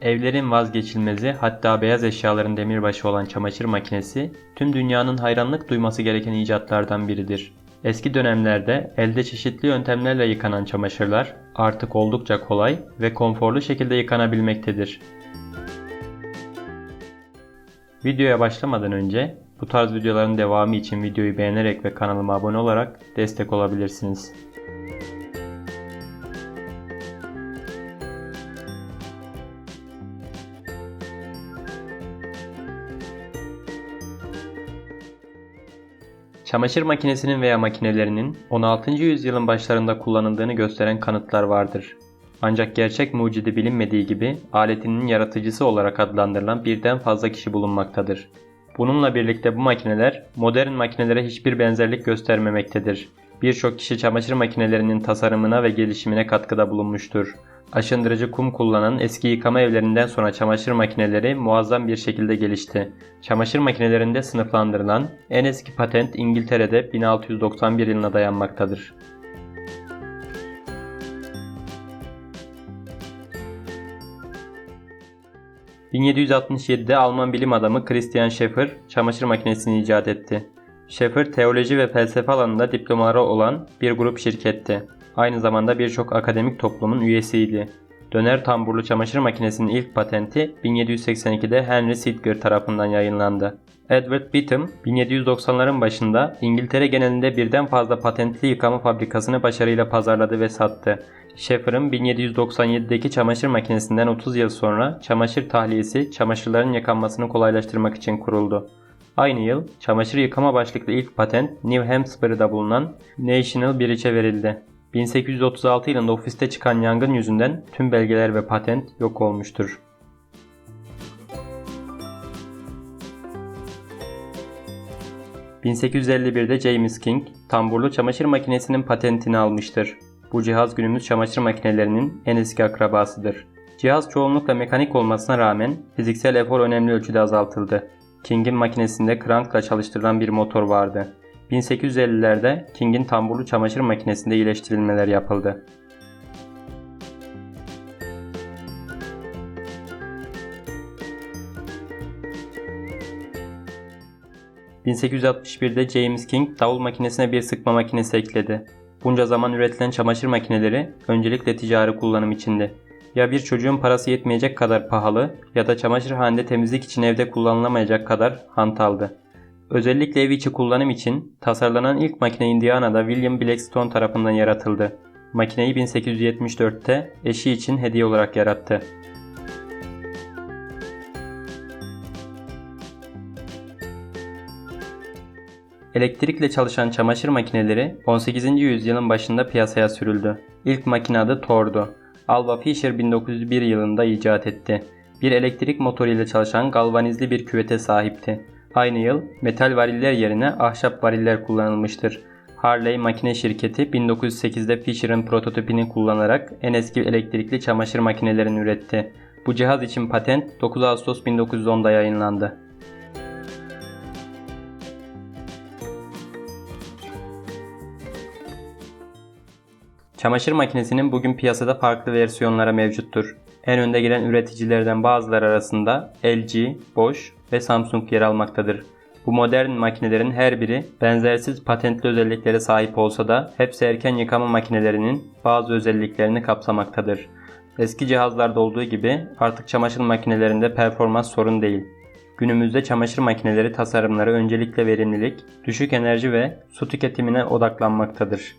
Evlerin vazgeçilmezi hatta beyaz eşyaların demirbaşı olan çamaşır makinesi tüm dünyanın hayranlık duyması gereken icatlardan biridir. Eski dönemlerde elde çeşitli yöntemlerle yıkanan çamaşırlar artık oldukça kolay ve konforlu şekilde yıkanabilmektedir. Videoya başlamadan önce bu tarz videoların devamı için videoyu beğenerek ve kanalıma abone olarak destek olabilirsiniz. Çamaşır makinesinin veya makinelerinin 16. yüzyılın başlarında kullanıldığını gösteren kanıtlar vardır. Ancak gerçek mucidi bilinmediği gibi aletinin yaratıcısı olarak adlandırılan birden fazla kişi bulunmaktadır. Bununla birlikte bu makineler modern makinelere hiçbir benzerlik göstermemektedir. Birçok kişi çamaşır makinelerinin tasarımına ve gelişimine katkıda bulunmuştur. Aşındırıcı kum kullanan eski yıkama evlerinden sonra çamaşır makineleri muazzam bir şekilde gelişti. Çamaşır makinelerinde sınıflandırılan en eski patent İngiltere'de 1691 yılına dayanmaktadır. ...1767'de Alman bilim adamı Christian Schäfer çamaşır makinesini icat etti. Schäfer teoloji ve felsefe alanında diplomaları olan bir grup şirketti. Aynı zamanda birçok akademik toplumun üyesiydi. Döner tamburlu çamaşır makinesinin ilk patenti 1782'de Henry Sidger tarafından yayınlandı. Edward Beetham 1790'ların başında İngiltere genelinde birden fazla patentli yıkama fabrikasını başarıyla pazarladı ve sattı. Schaeffer'ın 1797'deki çamaşır makinesinden 30 yıl sonra çamaşır tahliyesi çamaşırların yıkanmasını kolaylaştırmak için kuruldu. Aynı yıl çamaşır yıkama başlıklı ilk patent New Hampshire'da bulunan National Bridge'e verildi. 1836 yılında ofiste çıkan yangın yüzünden tüm belgeler ve patent yok olmuştur. ...1851'de James King, tamburlu çamaşır makinesinin patentini almıştır. Bu cihaz günümüz çamaşır makinelerinin en eski akrabasıdır. Cihaz çoğunlukla mekanik olmasına rağmen fiziksel efor önemli ölçüde azaltıldı. King'in makinesinde krankla çalıştırılan bir motor vardı. 1850'lerde King'in tamburlu çamaşır makinesinde iyileştirilmeler yapıldı. ...1861'de James King davul makinesine bir sıkma makinesi ekledi. Bunca zaman üretilen çamaşır makineleri öncelikle ticari kullanım içindi. Ya bir çocuğun parası yetmeyecek kadar pahalı ya da çamaşırhanede temizlik için evde kullanılamayacak kadar hantaldı. Özellikle ev içi kullanım için tasarlanan ilk makine Indiana'da William Blackstone tarafından yaratıldı. Makineyi 1874'te eşi için hediye olarak yarattı. Elektrikle çalışan çamaşır makineleri 18. yüzyılın başında piyasaya sürüldü. İlk makine adı Thor'du. Alva Fisher 1901 yılında icat etti. Bir elektrik motoru ile çalışan galvanizli bir küvete sahipti. Aynı yıl metal variller yerine ahşap variller kullanılmıştır. Harley makine şirketi 1908'de Fisher'ın prototipini kullanarak en eski elektrikli çamaşır makinelerini üretti. Bu cihaz için patent 9 Ağustos 1910'da yayınlandı. Çamaşır makinesinin bugün piyasada farklı versiyonlara mevcuttur. En önde gelen üreticilerden bazıları arasında LG, Bosch ve Samsung yer almaktadır. Bu modern makinelerin her biri benzersiz patentli özelliklere sahip olsa da hepsi erken yıkama makinelerinin bazı özelliklerini kapsamaktadır. Eski cihazlarda olduğu gibi artık çamaşır makinelerinde performans sorun değil. Günümüzde çamaşır makineleri tasarımları öncelikle verimlilik, düşük enerji ve su tüketimine odaklanmaktadır.